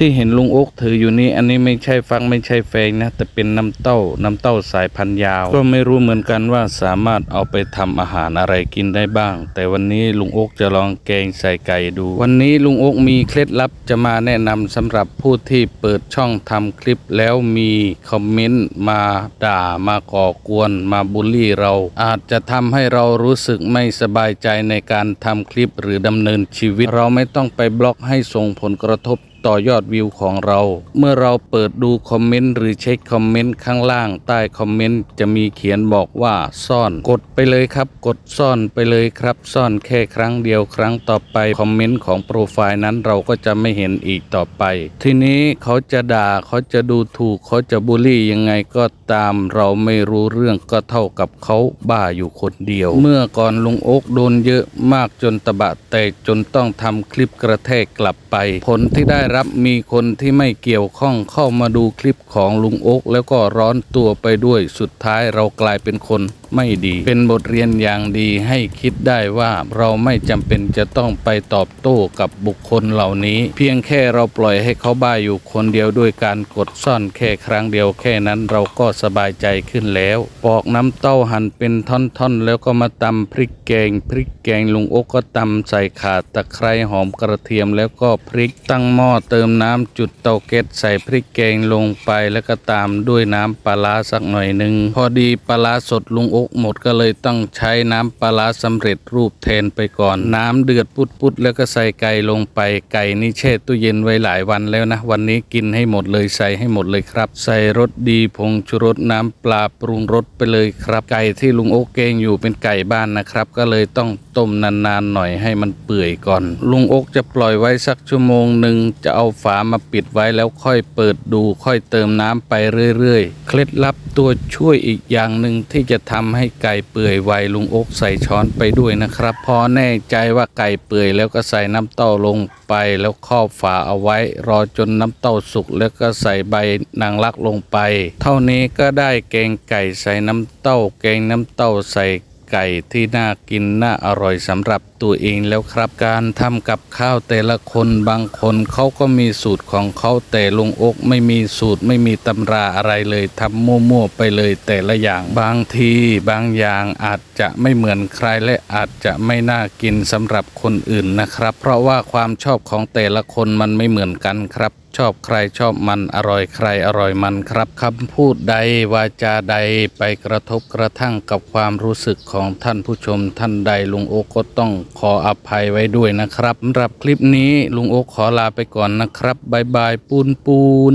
ที่เห็นลุงโอ๊กถืออยู่นี้อันนี้ไม่ใช่ฟักไม่ใช่แฟงนะแต่เป็นน้ำเต้าน้ำเต้าสายพันธุ์ยาว ก็ไม่รู้เหมือนกันว่าสามารถเอาไปทำอาหารอะไรกินได้บ้าง แต่วันนี้ลุงโอ๊กจะลองแกงใส่ไก่ดู วันนี้ลุงโอ๊กมีเคล็ดลับจะมาแนะนำสำหรับผู้ที่เปิดช่องทำคลิปแล้วมีคอมเมนต์มาด่ามาก่อกวนมาบูลลี่เรา อาจจะทำให้เรารู้สึกไม่สบายใจในการทำคลิปหรือดำเนินชีวิต เราไม่ต้องไปบล็อกให้ส่งผลกระทบ ต่อยอดวิวของเรา เมื่อเราเปิดดูคอมเมนต์หรือเช็คคอมเมนต์ข้างล่างใต้คอมเมนต์จะมีเขียนบอกว่าซ่อน กดไปเลยครับ กดซ่อนไปเลยครับ ซ่อนแค่ครั้งเดียวครั้งต่อไปคอมเมนต์ของโปรไฟล์นั้นเราก็จะไม่เห็นอีกต่อไป ทีนี้เขาจะด่าเขาจะดูถูกเขาจะบูลลี่ยังไงก็ตามเราไม่รู้เรื่องก็เท่ากับเขาบ้าอยู่คนเดียว เมื่อก่อนลุงโอ๊กโดนเยอะมากจนตะบะแตกจนต้องทำคลิปกระแทกกลับไป ผลที่ได้รับมีคนที่ไม่เกี่ยวข้องเข้ามาดูคลิปของลุงโอ๊กแล้วก็ร้อนตัวไปด้วยสุดท้ายเรากลายเป็นคนไม่ดี เป็นบทเรียนอย่างดีให้คิดได้ว่าเราไม่จำเป็นจะต้องไปตอบโต้กับบุคคลเหล่านี้ เพียงแค่เราปล่อยให้เขาบ้าอยู่คนเดียวด้วยการกดซ่อนแค่ครั้งเดียวแค่นั้นเราก็สบายใจขึ้นแล้ว ปอกน้ำเต้าหั่นเป็นท่อนๆ แล้วก็มาตำพริกแกง พริกแกงลุงโอ๊กก็ตำใส่ข่าตะไคร้หอมกระเทียมแล้วก็พริกตั้งหม้อเติมน้ำจุดเตาแก๊สใส่พริกแกงลงไปแล้วก็ตามด้วยน้ำปลาร้าสักหน่อยหนึ่งพอดีปลาร้าสดลุงโอ๊กหมดก็เลยต้องใช้น้ำปลาร้าสำเร็จรูปแทนไปก่อน น้ำเดือดปุดๆแล้วก็ใส่ไก่ลงไปไก่นี่แช่ตู้เย็นไว้หลายวันแล้วนะ วันนี้กินให้หมดเลยใส่ให้หมดเลยครับ ใส่รสดีผงชูรสน้ำปลาปรุงรสไปเลยครับ ไก่ที่ลุงโอ๊กเกงอยู่เป็นไก่บ้านนะครับ ก็เลยต้องต้มนานๆหน่อยให้มันเปื่อยก่อน ลุงโอ๊กจะปล่อยไว้สักชั่วโมงหนึ่งจะเอาฝามาปิดไว้แล้วค่อยเปิดดูค่อยเติมน้ำไปเรื่อยๆ เคล็ดลับตัวช่วยอีกอย่างหนึ่งที่จะทำให้ไก่เปื่อยไวลุงอกใส่ช้อนไปด้วยนะครับ พอแน่ใจว่าไก่เปื่อยแล้วก็ใส่น้ำเต้าลงไปแล้วครอบฝาเอาไว้ รอจนน้ำเต้าสุกแล้วก็ใส่ใบนางรักลงไป เท่านี้ก็ได้แกงไก่ใส่น้ำเต้าแกงน้ำเต้าใส่ ไก่ที่น่ากินน่าอร่อยสำหรับตัวเองแล้วครับ การทำกับข้าวแต่ละคนบางคนเขาก็มีสูตรของเขาแต่ลุงอกไม่มีสูตรไม่มีตำราอะไรเลยทำมั่วๆไปเลยแต่ละอย่างบางทีบางอย่างอาจจะไม่เหมือนใครและอาจจะไม่น่ากินสำหรับคนอื่นนะครับ เพราะว่าความชอบของแต่ละคนมันไม่เหมือนกันครับ ชอบใครชอบมันอร่อยใครอร่อยมันครับคำพูดใดวาจาใดไปกระทบกระทั่งกับความรู้สึกของท่านผู้ชมท่านใดลุงโอก็ต้องขออภัยไว้ด้วยนะครับสำหรับคลิปนี้ลุงโอขอลาไปก่อนนะครับบายบายปูนปูน